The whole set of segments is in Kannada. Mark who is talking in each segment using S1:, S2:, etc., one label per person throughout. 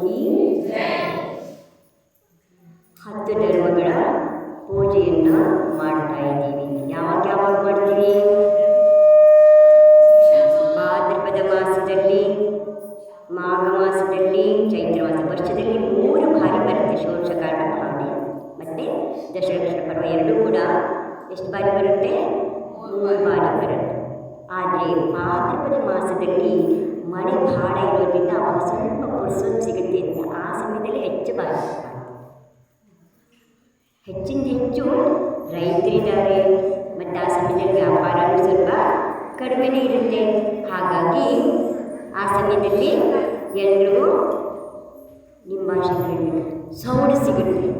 S1: ಕಿ ಹತ್ತು ಧರ್ಮಗಳ ಪೂಜೆಯನ್ನು ಮಾಡ್ತಾ ಇದ್ದೀವಿ. ಯಾವಾಗ ಯಾವಾಗ ಮಾಡ್ತೀವಿ ಭಾದ್ರಪದ ಮಾಸದಲ್ಲಿ, ಮಾಘ ಮಾಸದಲ್ಲಿ, ಚೈತ್ರ ಮಾಸ ವರ್ಷದಲ್ಲಿ ಮೂರು ಬಾರಿ ಬರುತ್ತೆ ಷೋಡಶಕಾಂಡ ಭಾವನೆ. ಮತ್ತು ದಶಲಕ್ಷಣ ಪರ್ವ ಎರಡೂ ಕೂಡ ಎಷ್ಟು ಬಾರಿ ಬರುತ್ತೆ? ಮೂರು ಬಾರಿ ಬರುತ್ತೆ. ಆದರೆ ಭಾದ್ರಪದ ಮಾಸದಲ್ಲಿ ಮಳೆ ಭಾಳ ಇರೋದ್ರಿಂದ ಅವಾಗ ಸ್ವಲ್ಪ ಪುರ್ಸೊತ್ತು ಸಿಗುತ್ತೆ ಅಂತ ಆ ಸಮಯದಲ್ಲಿ ಹೆಚ್ಚು ಮಾಡ್ತಾರೆ. ಹೆಚ್ಚಿನ ಹೆಚ್ಚು ರೈತರಿದ್ದಾರೆ. ಮತ್ತು ಆ ಸಮಯದಲ್ಲಿ ವ್ಯಾಪಾರ ಸ್ವಲ್ಪ ಕಡಿಮೆನೇ ಇರುತ್ತೆ. ಹಾಗಾಗಿ ಆ ಸಮಯದಲ್ಲಿ ಎಲ್ರಿಗೂ ನಿಮ್ಮ ಭಾಷೆಯಲ್ಲಿ ಸೌಂಡ್ ಸಿಗುತ್ತೆ.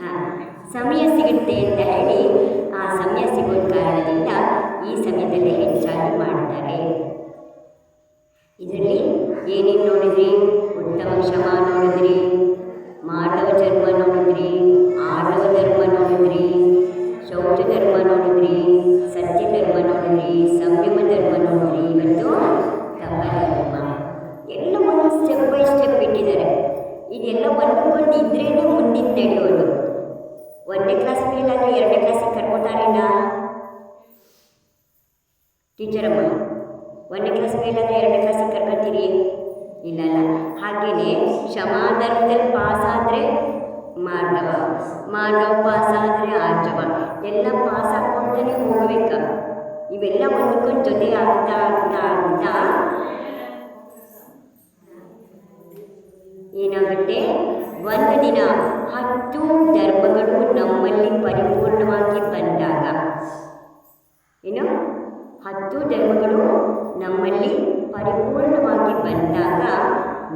S1: ಹಾಂ, ಸಮಯ ಸಿಗುತ್ತೆ ಅಂತ ಹೇಳಿ ಒಂದು ದಿನ ಹತ್ತು ಧರ್ಮಗಳು ನಮ್ಮಲ್ಲಿ ಪರಿಪೂರ್ಣವಾಗಿ ಬಂದಾಗ. ಏನು? ಹತ್ತು ಧರ್ಮಗಳು ನಮ್ಮಲ್ಲಿ ಪರಿಪೂರ್ಣವಾಗಿ ಬಂದಾಗ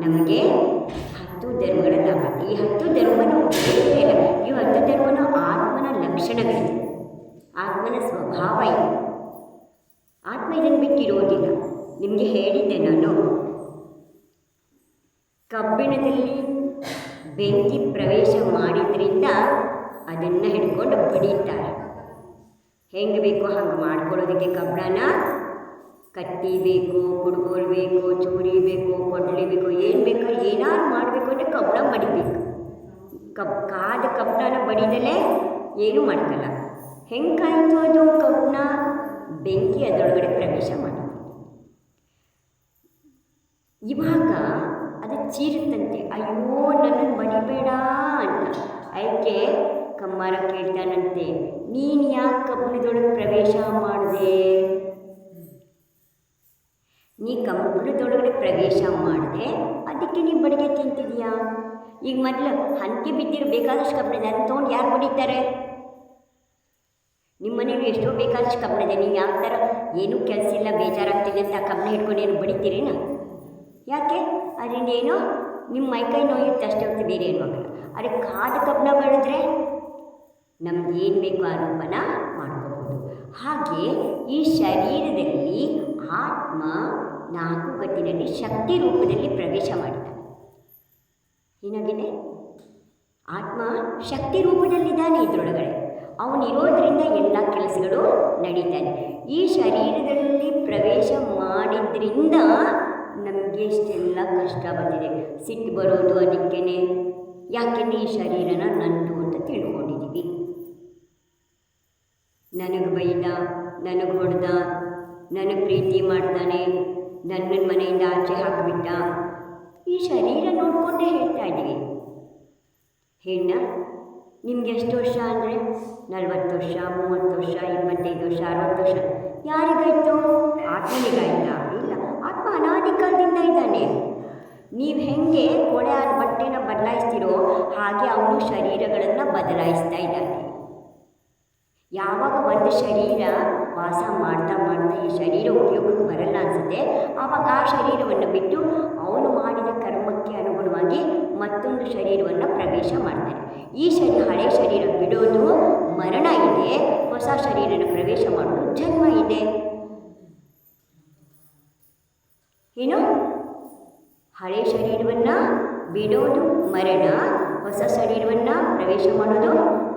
S1: ನಮಗೆ ಹತ್ತು ಧರ್ಮಗಳ ಲಾಭ. ಈ ಹತ್ತು ಧರ್ಮನು ಈ ಹತ್ತು ಧರ್ಮನು ಆತ್ಮನ ಲಕ್ಷಣಗಳು ಆತ್ಮನ ಸ್ವಭಾವ ಇದೆ. ಆತ್ಮ ಇದನ್ನು ಬಿಟ್ಟಿರೋದಿಲ್ಲ. ನಿಮಗೆ ಹೇಳಿದ್ದೆ ನಾನು. ಕಬ್ಬಿಣದಲ್ಲಿ ಬೆಂಕಿ ಪ್ರವೇಶ ಮಾಡಿದ್ರಿಂದ ಅದನ್ನು ಹಿಡ್ಕೊಂಡು ಬಡಿತಾರೆ. ಹೆಂಗೆ ಬೇಕೋ ಹಂಗೆ ಮಾಡ್ಕೊಳ್ಳೋದಕ್ಕೆ ಕಬ್ಬಣ ಕತ್ತಿ ಬೇಕು, ಕುಡ್ಗೋಲ್ ಬೇಕು, ಚೂರಿ ಬೇಕು, ಕೊಡ್ಲಿ ಬೇಕು, ಏನು ಬೇಕೋ ಏನಾದ್ರು ಮಾಡಬೇಕು ಅಂದರೆ ಕಬ್ಬಣ ಬಡಿಬೇಕು. ಕಬ್ ಕಾದ ಕಬ್ಬಣನ ಬಡಿದಲೇ ಏನೂ ಮಾಡ್ಕಲ್ಲ. ಹೆಂಗೆ ಕಾಯಿತು ಅದು ಕಬ್ಬಣ? ಬೆಂಕಿ ಅದರೊಳಗಡೆ ಪ್ರವೇಶ ಮಾಡಿದೆ. ಇವಾಗ ಚೀರುತ್ತಂತೆ ಅಯ್ಯೋ, ನನ್ನನ್ನು ಬಡಿಬೇಡ ಅಂತ. ಅದಕ್ಕೆ ಕಮ್ಮಾರ ಕೇಳ್ತಾನಂತೆ, ನೀನು ಯಾಕೆ ಕಬ್ಬಿಣದೊಳಗೆ ಪ್ರವೇಶ ಮಾಡಿದೆ? ನೀ ಕಬ್ಬಿಣದೊಳಗಡೆ ಪ್ರವೇಶ ಮಾಡಿದೆ? ಅದಕ್ಕೆ ನೀ ಬಡಿಗೆ ತಿಂತಿದೀಯಾ? ಈಗ ಮೊದಲು ಹಂಗೆ ಬಿದ್ದಿರೋ ಬೇಕಾದಷ್ಟು ಕಬ್ಬಣ ಇದೆ ಅದನ್ನು ತೊಗೊಂಡು ಯಾರು ಬಡಿತಾರೆ? ನಿಮ್ಮ ಮನೇಲಿ ಎಷ್ಟೋ ಬೇಕಾದಷ್ಟು ಕಬ್ಬಣ ಇದೆ ನೀವು ಯಾವ ಥರ ಏನೂ ಕೆಲಸ ಇಲ್ಲ, ಬೇಜಾರಾಗ್ತಿದೆ ಅಂತ ಆ ಕಬ್ಬಣ ಹಿಡ್ಕೊಂಡು ಏನು ಬಡಿತೀರೇನು? ಯಾಕೆ? ಅದರಿಂದ ಏನು ನಿಮ್ಮ ಮೈಕೈ ನೋಯುತ್ತೆ ಅಷ್ಟೇ ಹೊತ್ತು ಬೇರೆ ಏನು ಆಗಲ್ಲ ಅದಕ್ಕೆ ಕಾದ ಕಬ್ಬಣ ಬೆಳೆದ್ರೆ ನಮ್ಗೆ ಏನು ಬೇಕು ಆ ರೂಪನ ಮಾಡ್ಕೋಬೋದು. ಹಾಗೆ ಈ ಶರೀರದಲ್ಲಿ ಆತ್ಮ ನಾಲ್ಕು ಗಟ್ಟಿನಲ್ಲಿ ಶಕ್ತಿ ರೂಪದಲ್ಲಿ ಪ್ರವೇಶ ಮಾಡಿದ್ದಾನೆ ಏನಾಗಿದೆ? ಆತ್ಮ ಶಕ್ತಿ ರೂಪದಲ್ಲಿದ್ದಾನೆ ಇದರೊಳಗಡೆ. ಅವನಿರೋದ್ರಿಂದ ಎಲ್ಲ ಕೆಲಸಗಳು ನಡೀತಾನೆ ಈ ಶರೀರದಲ್ಲಿ ಪ್ರವೇಶ ಮಾಡಿದ್ರಿಂದ ನಮಗೆ ಇಷ್ಟೆಲ್ಲ ಕಷ್ಟ ಬಂದಿದೆ. ಸಿಟ್ಟು ಬರೋದು ಅದಕ್ಕೇ ಯಾಕೆಂದರೆ ಈ ಶರೀರನ ನಂದು ಅಂತ ತಿಳ್ಕೊಂಡಿದ್ದೀವಿ ನನಗೆ ಬೈದ, ನನಗೆ ಹೊಡೆದ ನನಗೆ ಪ್ರೀತಿ ಮಾಡ್ತಾನೆ ನನ್ನ ಮನೆಯಿಂದ ಆಚೆ ಹಾಕಿಬಿಟ್ಟ. ಈ ಶರೀರ ನೋಡಿಕೊಂಡೇ ಹೇಳ್ತಾ ಇದ್ದೀವಿ. ಹೆಣ್ಣ, ನಿಮ್ಗೆ ಎಷ್ಟು ವರ್ಷ ಅಂದರೆ ನಲ್ವತ್ತು ವರ್ಷ, ಮೂವತ್ತು ವರ್ಷ, ಇಪ್ಪತ್ತೈದು ವರ್ಷ, ಅರವತ್ತು ವರ್ಷ. ಯಾರಿಗಾಯಿತು? ಆತ್ಮ ಅನಾದಿ ಕಾಲದಿಂದ ಇದ್ದಾನೆ. ನೀವು ಹೆಂಗೆ ಕೊಳೆ ಆದ ಬಟ್ಟೆನ ಬದಲಾಯಿಸ್ತೀರೋ ಹಾಗೆ ಅವನು ಶರೀರಗಳನ್ನು ಬದಲಾಯಿಸ್ತಾ ಇದ್ದಾನೆ. ಯಾವಾಗ ಒಂದು ಶರೀರ ವಾಸ ಮಾಡ್ತಾ ಮಾಡ್ತಾ ಈ ಶರೀರ ಉಪಯೋಗಕ್ಕೆ ಬರಲ್ಲ ಅನಿಸುತ್ತೆ, ಆವಾಗ ಆ ಶರೀರವನ್ನು ಬಿಟ್ಟು ಅವನು ಮಾಡಿದ ಕರ್ಮಕ್ಕೆ ಅನುಗುಣವಾಗಿ ಮತ್ತೊಂದು ಶರೀರವನ್ನು ಪ್ರವೇಶ ಮಾಡ್ತಾನೆ. ಈ ಶರೀರ ಹಳೆ ಶರೀರ ಬಿಡೋದು ಮರಣ ಇದೆ, ಹೊಸ ಶರೀರನ ಪ್ರವೇಶ ಮಾಡೋದು ಜನ್ಮ ಇದೆ. ಹಳೆ ಶರೀರವನ್ನು ಬಿಡೋದು, ಮರಣ, ಹೊಸ ಶರೀರವನ್ನು ಪ್ರವೇಶ ಮಾಡೋದು,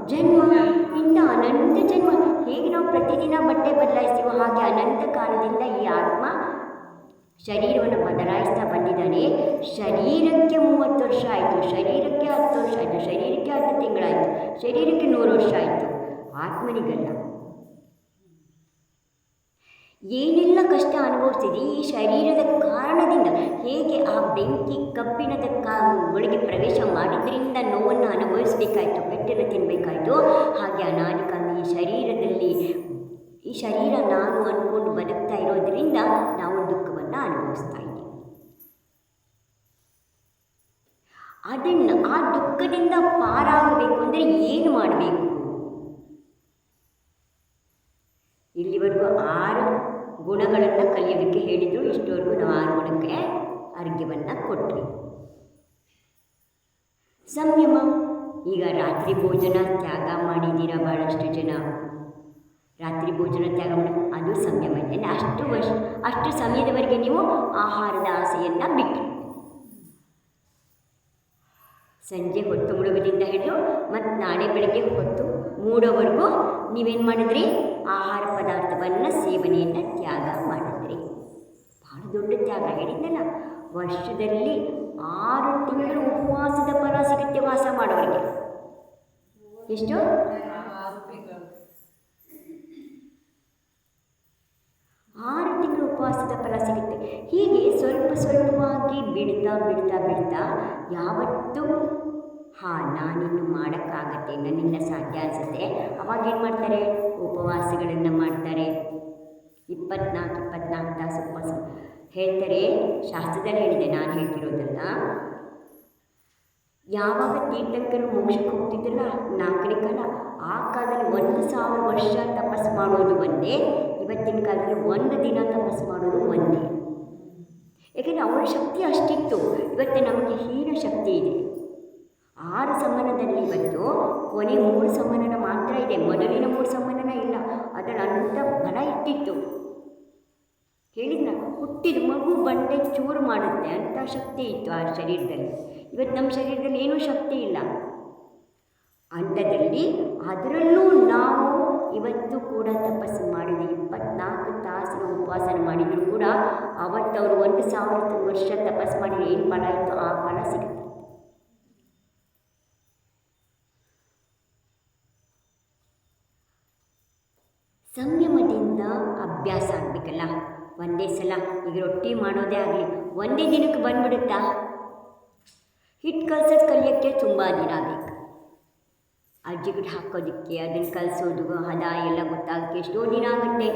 S1: ಜನ್ಮ, ಇಂಥ ಅನಂತ ಜನ್ಮ. ಹೇಗೆ ನಾವು ಪ್ರತಿದಿನ ಬಟ್ಟೆ ಬದಲಾಯಿಸ್ತೀವೋ ಹಾಗೆ ಅನಂತ ಕಾಲದಿಂದ ಈ ಆತ್ಮ ಶರೀರವನ್ನು ಬದಲಾಯಿಸ್ತಾ ಬಂದಿದ್ದಾನೆ. ಶರೀರಕ್ಕೆ ಮೂವತ್ತು ವರ್ಷ ಆಯಿತು, ಶರೀರಕ್ಕೆ ಹತ್ತು ವರ್ಷ ಆಯಿತು, ಶರೀರಕ್ಕೆ ಹತ್ತು ತಿಂಗಳಾಯಿತು, ಶರೀರಕ್ಕೆ ನೂರು ವರ್ಷ ಆಯಿತು. ಆತ್ಮನಿಗಲ್ಲ. ಏನೆಲ್ಲ ಕಷ್ಟ ಅನುಭವಿಸ್ತಿದೆ ಈ ಶರೀರದ ಕಾರಣದಿಂದ ಹೇಗೆ ಆ ಬೆಂಕಿ ಕಬ್ಬಿಣದ ಕಾ ಒಳಗೆ ಪ್ರವೇಶ ಮಾಡಿದ್ರಿಂದ ನೋವನ್ನು ಅನುಭವಿಸಬೇಕಾಯಿತು ಪೆಟ್ಟನ್ನು ತಿನ್ನಬೇಕಾಯಿತು ಹಾಗೆ ಅನಾದಿಕಾಲ ಈ ಶರೀರದಲ್ಲಿ, ಈ ಶರೀರ ನಾನು ಅಂದ್ಕೊಂಡು ಬದುಕ್ತಾ ಇರೋದ್ರಿಂದ ನಾವು ದುಃಖವನ್ನು ಅನುಭವಿಸ್ತಾ ಇದ್ದೀವಿ. ಅದನ್ನು, ಆ ದುಃಖದಿಂದ ಪಾರಾಗಬೇಕು ಅಂದರೆ ಏನು ಮಾಡಬೇಕು? ಗುಣಗಳನ್ನು ಕಲಿಯೋದಕ್ಕೆ ಹೇಳಿದರು. ಇಷ್ಟವರೆಗೂ ನಾವು ಆರು ಗುಣಕ್ಕೆ ಅರ್ಘ್ಯವನ್ನು ಕೊಟ್ವಿ. ಸಂಯಮ. ಈಗ ರಾತ್ರಿ ಭೋಜನ ತ್ಯಾಗ ಮಾಡಿದ್ದೀರಾ ಭಾಳಷ್ಟು ಜನ. ರಾತ್ರಿ ಭೋಜನ ತ್ಯಾಗ ಮಾಡಿ ಅದು ಸಂಯಮ. ಇದೆ ಅಷ್ಟು ವರ್ಷ, ಅಷ್ಟು ಸಮಯದವರೆಗೆ ನೀವು ಆಹಾರದ ಆಸೆಯನ್ನು ಬಿಟ್ಟು ಸಂಜೆ ಹೊತ್ತು ಮುಳುಗೋದ್ರಿಂದ ಹಿಡಿದು ಮತ್ತು ನಾಳೆ ಬೆಳಗ್ಗೆ ಹೊತ್ತು ಮೂಡೋವರೆಗೂ ನೀವೇನು ಮಾಡಿದ್ರಿ? ಆಹಾರ ಪದಾರ್ಥವನ್ನು ಸೇವನೆಯನ್ನು ತ್ಯಾಗ ಮಾಡಿದರೆ. ಭಾಳ ದೊಡ್ಡ ತ್ಯಾಗ ಹೇಳಿದ್ದಲ್ಲ ವರ್ಷದಲ್ಲಿ ಆರು ತಿಂಗಳು ಉಪವಾಸದ ಫಲ ಸಿಗುತ್ತೆ ವಾಸ ಮಾಡೋರಿಗೆ ಎಷ್ಟು? ಆರು ತಿಂಗಳು ಉಪವಾಸದ ಫಲ ಸಿಗುತ್ತೆ. ಹೀಗೆ ಸ್ವಲ್ಪ ಸ್ವಲ್ಪವಾಗಿ ಬಿಡ್ತಾ ಬಿಡ್ತಾ ಬಿಡ್ತಾ ಯಾವತ್ತೂ ಹಾಂ, ನಾನಿನ್ನು ಮಾಡೋಕ್ಕಾಗತ್ತೆ, ನನ್ನಿಂದ ಸಾಧ್ಯ ಅನಿಸುತ್ತೆ. ಅವಾಗ ಏನು ಮಾಡ್ತಾರೆ? ಉಪವಾಸಗಳನ್ನು ಮಾಡ್ತಾರೆ. ಇಪ್ಪತ್ನಾಲ್ಕು ಇಪ್ಪತ್ನಾಲ್ಕು ತಾಸು ಉಪವಾಸ. ಹೇಳ್ತಾರೆ, ಶಾಸ್ತ್ರದಲ್ಲಿ ಹೇಳಿದೆ, ನಾನು ಹೇಳ್ತಿರೋದಲ್ಲ ಯಾವಾಗ ತೀರ್ಥಕ್ಕರು ಮೋಕ್ಷಕ್ಕೆ ಹೋಗ್ತಿದ್ರಲ್ಲ, ನಾಲ್ಕನೇ ಕಾಲ, ಆ ಕಾಲದಲ್ಲಿ ಒಂದು ಸಾವಿರ ವರ್ಷ ತಪಸ್ಸು ಮಾಡೋದು ಒಂದೇ, ಇವತ್ತಿನ ಕಾಲದಲ್ಲಿ ಒಂದು ದಿನ ತಪಸ್ಸು ಮಾಡೋದು ಒಂದೇ. ಯಾಕೆಂದರೆ ಅವರ ಶಕ್ತಿ ಅಷ್ಟಿತ್ತು. ಇವತ್ತು ನಮಗೆ ಹೀನ ಶಕ್ತಿ ಇದೆ. ಆರು ಸಮಾನದಲ್ಲಿ ಇವತ್ತು ಕೊನೆ ಮೂರು ಸಮಾನನ ಮಾತ್ರ ಇದೆ. ಮೊದಲಿನ ಮೂರು ಸಮನನ ಇಲ್ಲ. ಅದರ ಅಂಥ ಬಲ ಇಟ್ಟಿತ್ತು. ಹೇಳಿದ್ನ ಹುಟ್ಟಿದ ಮಗು ಬಂಡೆ ಚೂರು ಮಾಡುತ್ತೆ ಅಂಥ ಶಕ್ತಿ ಇತ್ತು ಆ ಶರೀರದಲ್ಲಿ. ಇವತ್ತು ನಮ್ಮ ಶರೀರದಲ್ಲಿ ಏನೂ ಶಕ್ತಿ ಇಲ್ಲ. ಅಂಥದ್ರಲ್ಲಿ ಅದರಲ್ಲೂ ನಾವು ಇವತ್ತು ಕೂಡ ತಪಸ್ಸು ಮಾಡಿದೆ ಇಪ್ಪತ್ನಾಲ್ಕು ತಾಸಿನ ಉಪವಾಸನ ಮಾಡಿದರೂ ಕೂಡ ಅವತ್ತವರು ಒಂದು ಸಾವಿರದ ವರ್ಷ ತಪಸ್ಸು ಮಾಡಿದ ಏನು ಫಲ ಇತ್ತು? ಆ ಫಲ ಸಿಗುತ್ತೆ. ಅಭ್ಯಾಸ ಆಗಬೇಕಲ್ಲ? ಒಂದೇ ಸಲ ಈಗ ರೊಟ್ಟಿ ಮಾಡೋದೇ ಆಗಲಿ, ಒಂದೇ ದಿನಕ್ಕೆ ಬಂದ್ಬಿಡುತ್ತಾ? ಹಿಟ್ಟು ಕಲ್ಸೋದು ಕಲಿಯೋಕ್ಕೆ ತುಂಬ ದಿನ ಬೇಕು. ಅಜ್ಜಿಗಿಟ್ಟು ಹಾಕೋದಕ್ಕೆ ಅದನ್ನು ಕಲಿಸೋದು, ಹದ ಎಲ್ಲ ಗೊತ್ತಾಗೋಕ್ಕೆ ಎಷ್ಟೋ ದಿನ ಆಗುತ್ತೆ.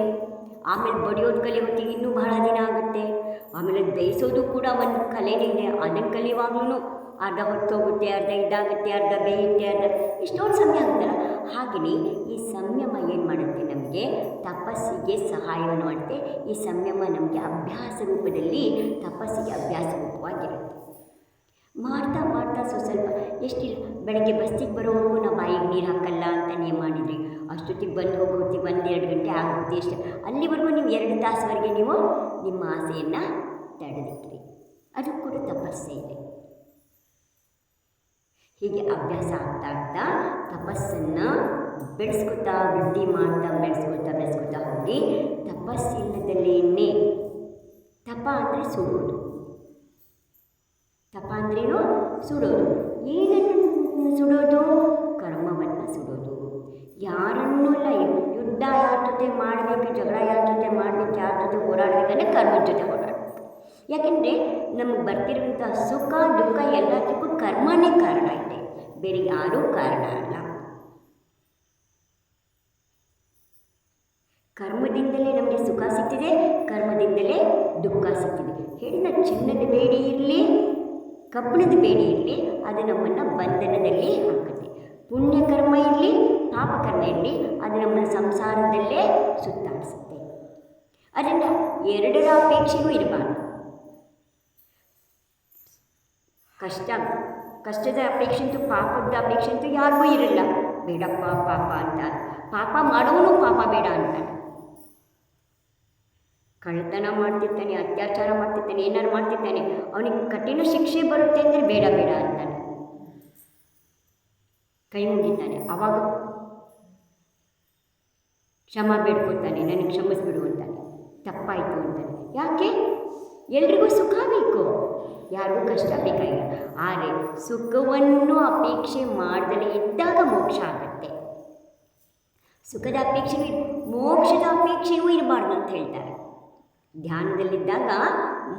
S1: ಆಮೇಲೆ ಬಡಿಯೋದು ಕಲಿಯೋತ್ತಿಗೆ ಇನ್ನೂ ಬಹಳ ದಿನ ಆಗುತ್ತೆ. ಆಮೇಲೆ ಬೇಯಿಸೋದು ಕೂಡ ಒಂದು ಕಲೆನೇ ಇದೆ ಅದನ್ನು ಕಲಿಯುವಾಗ್ಲೂ ಅರ್ಧ ಹೊತ್ತೋಗುತ್ತೆ, ಅರ್ಧ ಇದಾಗುತ್ತೆ, ಅರ್ಧ ಬೇಯುತ್ತೆ, ಅರ್ಧ ಇಷ್ಟೊಂದು ಸಮಯ ಆಗುತ್ತಲ್ಲ ಹಾಗೆಯೇ ಈ ಸಂಯಮ ಏನು ಮಾಡುತ್ತೆ ನಮಗೆ? ತಪಸ್ಸಿಗೆ ಸಹಾಯವನ್ನು ಮಾಡುತ್ತೆ. ಈ ಸಂಯಮ ನಮಗೆ ಅಭ್ಯಾಸ ರೂಪದಲ್ಲಿ ತಪಸ್ಸಿಗೆ ಅಭ್ಯಾಸ ರೂಪವಾಗಿರುತ್ತೆ. ಮಾಡ್ತಾ ಮಾಡ್ತಾ ಸ್ವಲ್ಪ ಸ್ವಲ್ಪ ಎಷ್ಟಿಲ್ಲ? ಬೆಳಗ್ಗೆ ಬಸ್ಸಿಗೆ ಬರೋವರೆಗೂ ನಾವು ಬಾಯಿಗೆ ನೀರು ಹಾಕಲ್ಲ ಅಂತ ನೀವು ಮಾಡಿದ್ರಿ ಅಷ್ಟೊತ್ತಿಗೆ ಬಂದು ಹೋಗೋ ಹೊತ್ತಿಗೆ ಒಂದು ಎರಡು ಗಂಟೆ ಆಗುತ್ತೆ ಎಷ್ಟು ಅಲ್ಲಿವರೆಗೂ ನೀವು ಎರಡು ತಾಸುವರೆಗೆ ನೀವು ನಿಮ್ಮ ಆಸೆಯನ್ನು ತಡೆದಿಟ್ರಿ. ಅದು ಕೂಡ ತಪಸ್ಸೇ ಇದೆ. ಹೀಗೆ ಅಭ್ಯಾಸ ಆಗ್ತಾ ಆಗ್ತಾ ತಪಸ್ಸನ್ನು ಬೆಳೆಸ್ಕೊತಾ, ವೃದ್ಧಿ ಮಾಡ್ತಾ, ಬೆಳೆಸ್ಕೊತಾ ಬೆಳೆಸ್ಕೊತಾ ಹೋಗಿ ತಪಸ್ಸಿಲ್ಲದಲ್ಲೇನೆ ತಪ ಅಂದರೆ ಸುಡೋದು ತಪ ಅಂದ್ರೇನು? ಸುಡೋದು. ಏನನ್ನು ಸುಡೋದು? ಕರ್ಮವನ್ನು ಸುಡೋದು. ಯಾರನ್ನೂ ಇಲ್ಲ. ಯುದ್ಧ ಯಾರ ಜೊತೆ ಮಾಡಬೇಕು, ಜಗಳ ಯಾರ ಜೊತೆ ಮಾಡಬೇಕು, ಯಾರ ಜೊತೆ ಹೋರಾಡಬೇಕಂದ್ರೆ ಕರ್ಮದ ಜೊತೆ ಯಾಕೆಂದರೆ ನಮಗೆ ಬರ್ತಿರುವಂಥ ಸುಖ, ದುಃಖ ಎಲ್ಲದಕ್ಕೂ ಕರ್ಮನೇ ಕಾರಣ ಇದೆ. ಬೇರೆ ಯಾರೂ ಕಾರಣ ಅಲ್ಲ. ಕರ್ಮದಿಂದಲೇ ನಮಗೆ ಸುಖ ಸಿಕ್ಕಿದೆ ಕರ್ಮದಿಂದಲೇ ದುಃಖ ಸಿಗ್ತಿದೆ. ಹೇಳಿದ ಚಿನ್ನದ ಬೇಡಿ ಇರಲಿ, ಕಬ್ಬಿಣದ ಬೇಡಿ ಇರಲಿ, ಅದು ನಮ್ಮನ್ನು ಬಂಧನದಲ್ಲಿ ಹಾಕುತ್ತೆ. ಪುಣ್ಯಕರ್ಮ ಇರಲಿ, ಪಾಪಕರ್ಮ ಇರಲಿ, ಅದು ನಮ್ಮನ್ನು ಸಂಸಾರದಲ್ಲೇ ಸುತ್ತಾಡಿಸುತ್ತೆ. ಅದನ್ನು ಎರಡರ ಅಪೇಕ್ಷೆಗೂ ಇರಬಾರ್ದು. ಕಷ್ಟ. ಕಷ್ಟದ ಅಪೇಕ್ಷೆ ಅಂತೂ ಪಾಪದ ಅಪೇಕ್ಷೆ ಅಂತೂ ಯಾರಿಗೂ ಇರಲ್ಲ. ಬೇಡಪ್ಪ, ಪಾಪ ಅಂತ. ಪಾಪ ಮಾಡೋನು ಪಾಪ ಬೇಡ ಅಂತಾನೆ ಕಳ್ಳತನ ಮಾಡ್ತಿರ್ತಾನೆ, ಅತ್ಯಾಚಾರ ಮಾಡ್ತಿರ್ತಾನೆ, ಏನಾರು ಮಾಡ್ತಿರ್ತಾನೆ, ಅವನಿಗೆ ಕಠಿಣ ಶಿಕ್ಷೆ ಬರುತ್ತೆ ಅಂದರೆ ಬೇಡ ಬೇಡ ಅಂತಾನೆ ಕೈ ಮುಗಿತಾನೆ. ಅವಾಗ ಕ್ಷಮ ಬೇಡ್ಕೊತಾನೆ, ನನಗೆ ಕ್ಷಮಿಸ್ಬಿಡು ಅಂತಾನೆ. ತಪ್ಪಾಯಿತು ಅಂತಾನೆ. ಯಾಕೆ? ಎಲ್ರಿಗೂ ಸುಖ ಬೇಕು. ಯಾರಿಗೂ ಕಷ್ಟ ಬೇಕಾಗಿಲ್ಲ ಆದರೆ ಸುಖವನ್ನು ಅಪೇಕ್ಷೆ ಮಾಡದೇ ಇದ್ದಾಗ ಮೋಕ್ಷ ಆಗುತ್ತೆ. ಸುಖದ ಅಪೇಕ್ಷೆ ಮೋಕ್ಷದ ಅಪೇಕ್ಷೆಯೂ ಇರಬಾರ್ದು ಅಂತ ಹೇಳ್ತಾರೆ. ಧ್ಯಾನದಲ್ಲಿದ್ದಾಗ